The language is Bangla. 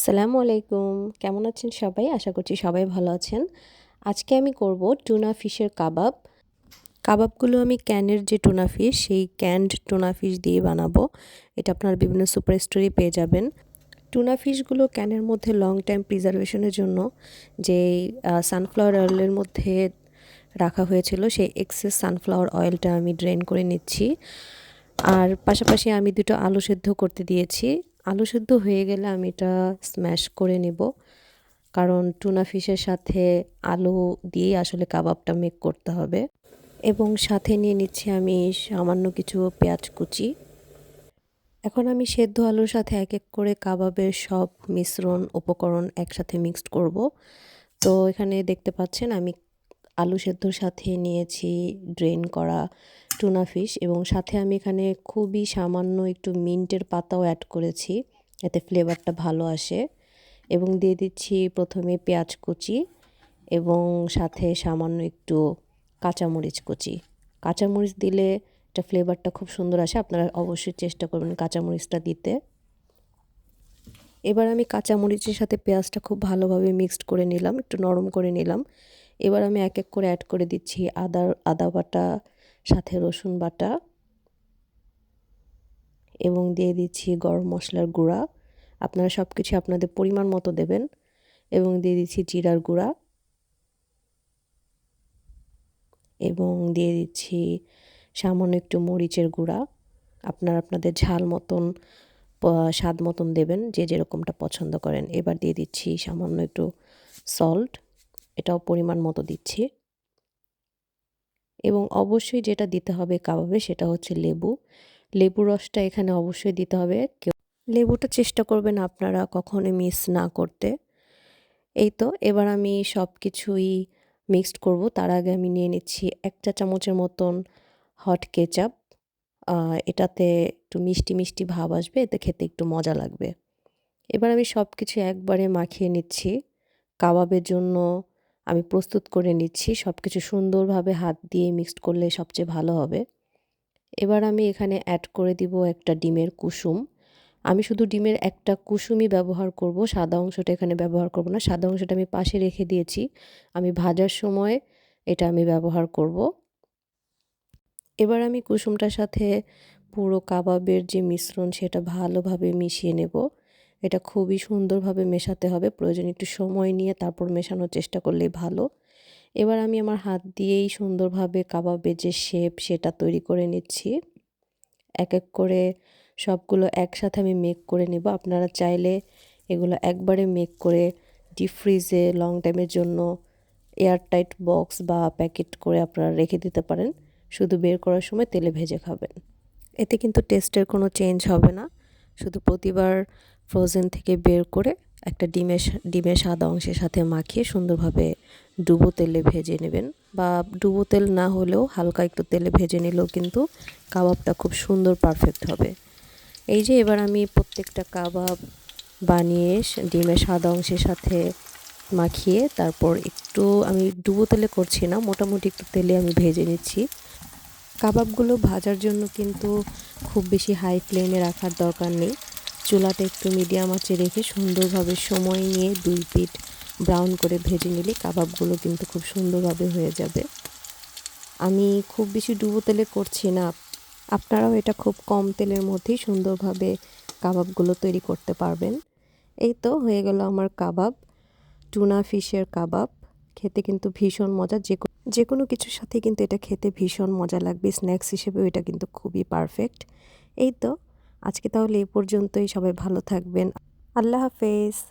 আসসালামু আলাইকুম। কেমন আছেন সবাই? আশা করছি সবাই ভালো আছেন। আজকে আমি করব টুনা ফিশের কাবাব। কাবাবগুলো আমি ক্যানের যে টুনা ফিশ, সেই ক্যান্ড টুনা ফিশ দিয়ে বানাবো। এটা আপনারা বিভিন্ন সুপার স্টোরে পেয়ে যাবেন। টুনা ফিশগুলো ক্যানের মধ্যে লং টাইম প্রিজারভেশনের জন্য যে সানফ্লাওয়ার অয়েলের মধ্যে রাখা হয়েছিল, সেই এক্সেস সানফ্লাওয়ার অয়েলটা আমি ড্রেন করে নিচ্ছি। আর পাশাপাশি আমি দুটো আলু সেদ্ধ করতে দিয়েছি। আলু সেদ্ধ হয়ে গেলে আমি এটা স্ম্যাশ করে নেব। কারণ টুনা ফিশের সাথে আলু দিয়েই আসলে কাবাবটা মেক করতে হবে। এবং সাথে নিয়ে নিচ্ছি আমি সামান্য কিছু পেঁয়াজ কুচি। এখন আমি সেদ্ধ আলুর সাথে এক এক করে কাবাবের সব মিশ্রণ উপকরণ একসাথে মিক্সড করব। তো এখানে দেখতে পাচ্ছেন আমি আলু সেদ্ধর সাথে নিয়েছি ড্রেন করা টুনা ফিশ এবং সাথে আমি এখানে খুবই সামান্য একটু মিন্টের পাতাও অ্যাড করেছি, এতে ফ্লেভারটা ভালো আসে। এবং দিয়ে দিচ্ছি প্রথমে পেঁয়াজ কুচি এবং সাথে সামান্য একটু কাঁচামরিচ কুচি। কাঁচামরিচ দিলে এটা ফ্লেভারটা খুব সুন্দর আসে, আপনারা অবশ্যই চেষ্টা করবেন কাঁচামরিচটা দিতে। এবার আমি কাঁচামরিচের সাথে পেঁয়াজটা খুব ভালোভাবে মিক্সড করে নিলাম, একটু নরম করে নিলাম। এবার আমি এক এক করে অ্যাড করে দিচ্ছি আদা আদা বাটা সাথে রসুন বাটা এবং দিয়ে দিচ্ছি গরম মশলার গুঁড়া। আপনারা সব কিছু আপনাদের পরিমাণ মতো দেবেন এবং দিয়ে দিচ্ছি জিরার গুঁড়া এবং দিয়ে দিচ্ছি সামান্য একটু মরিচের গুঁড়া। আপনারা আপনাদের ঝাল মতন স্বাদ মতন দেবেন, যে যেরকমটা পছন্দ করেন। এবার দিয়ে দিচ্ছি সামান্য একটু সল্ট এটাও পরিমাণ মতো দিচ্ছি। এবং অবশ্যই যেটা দিতে হবে কাবাবে সেটা হচ্ছে লেবু। লেবু রসটা এখানে অবশ্যই দিতে হবে। লেবুটা চেষ্টা করবেন আপনারা কখনো মিস না করতে। এই তো, এবার আমি সব কিছুই মিক্সড করব। তার আগে আমি নিয়ে নিচ্ছি এক চা চামচের মতন হট কেচাপ। এটাতে একটু মিষ্টি মিষ্টি ভাব আসবে, এতে খেতে একটু মজা লাগবে। এবার আমি সব কিছু একবারে মাখিয়ে নিচ্ছি। কাবাবের জন্য আমি প্রস্তুত করে নিচ্ছি সব কিছু সুন্দরভাবে হাত দিয়ে মিক্সড করলে সবচেয়ে ভালো হবে। এবার আমি এখানে অ্যাড করে দিব একটা ডিমের কুসুম। আমি শুধু ডিমের একটা কুসুমই ব্যবহার করব, সাদা অংশটা এখানে ব্যবহার করব না, সাদা অংশটা আমি পাশে রেখে দিয়েছি। আমি ভাজার সময় এটা আমি ব্যবহার করব। এবার আমি কুসুমটার সাথে পুরো কাবাবের যে মিশ্রণ, সেটা ভালোভাবে মিশিয়ে নেব। এটা খুবই সুন্দরভাবে মেশাতে হবে। প্রয়োজন একটু সময় নিয়ে তারপর মেশানোর চেষ্টা করলেই ভালো। এবার আমি আমার হাত দিয়েই সুন্দরভাবে কাবাবের যে শেপ সেটা তৈরি করে নিচ্ছি। এক এক করে সবগুলো একসাথে আমি মেক করে নেব। আপনারা চাইলে এগুলো একবারে মেক করে ডিপ ফ্রিজে লং টাইমের জন্য এয়ারটাইট বক্স বা প্যাকেট করে আপনারা রেখে দিতে পারেন। শুধু বের করার সময় তেলে ভেজে খাবেন। এতে কিন্তু টেস্টের কোনো চেঞ্জ হবে না। শুধু প্রতিবার ফ্রোজেন থেকে বের করে একটা ডিমের ডিমের সাদা অংশের সাথে মাখিয়ে সুন্দরভাবে ডুবো তেলে ভেজে নেবেন। বা ডুবো তেল না হলেও হালকা একটু তেলে ভেজে নিলেও কিন্তু কাবাবটা খুব সুন্দর পারফেক্ট হবে। এই যে এবার আমি প্রত্যেকটা কাবাব বানিয়ে ডিমের সাদা অংশের সাথে মাখিয়ে তারপর একটু আমি ডুবো তেলে করছি না, মোটামুটি একটু তেলে আমি ভেজে নিচ্ছি। কাবাবগুলো ভাজার জন্য কিন্তু খুব বেশি হাই ফ্লেমে রাখার দরকার নেই। চুলাটা একটু মিডিয়াম আঁচে রেখে সুন্দরভাবে সময় নিয়ে দুই পিঠ ব্রাউন করে ভেজে নিলে কাবাবগুলো কিন্তু খুব সুন্দরভাবে হয়ে যাবে। আমি খুব বেশি ডুবো তেলে করছি না। আপনারাও এটা খুব কম তেলের মধ্যেই সুন্দরভাবে কাবাবগুলো তৈরি করতে পারবেন। এই তো হয়ে গেল আমার কাবাব, টুনা ফিশের কাবাব। খেতে কিন্তু ভীষণ মজা, যে যে কোনো কিছুর সাথে কিন্তু এটা খেতে ভীষণ মজা লাগবে। স্ন্যাক্স হিসেবেও এটা কিন্তু খুবই পারফেক্ট। এই তো আজকে তাহলে এ পর্যন্তই সবাই ভালো থাকবেন। আল্লাহ হাফেজ।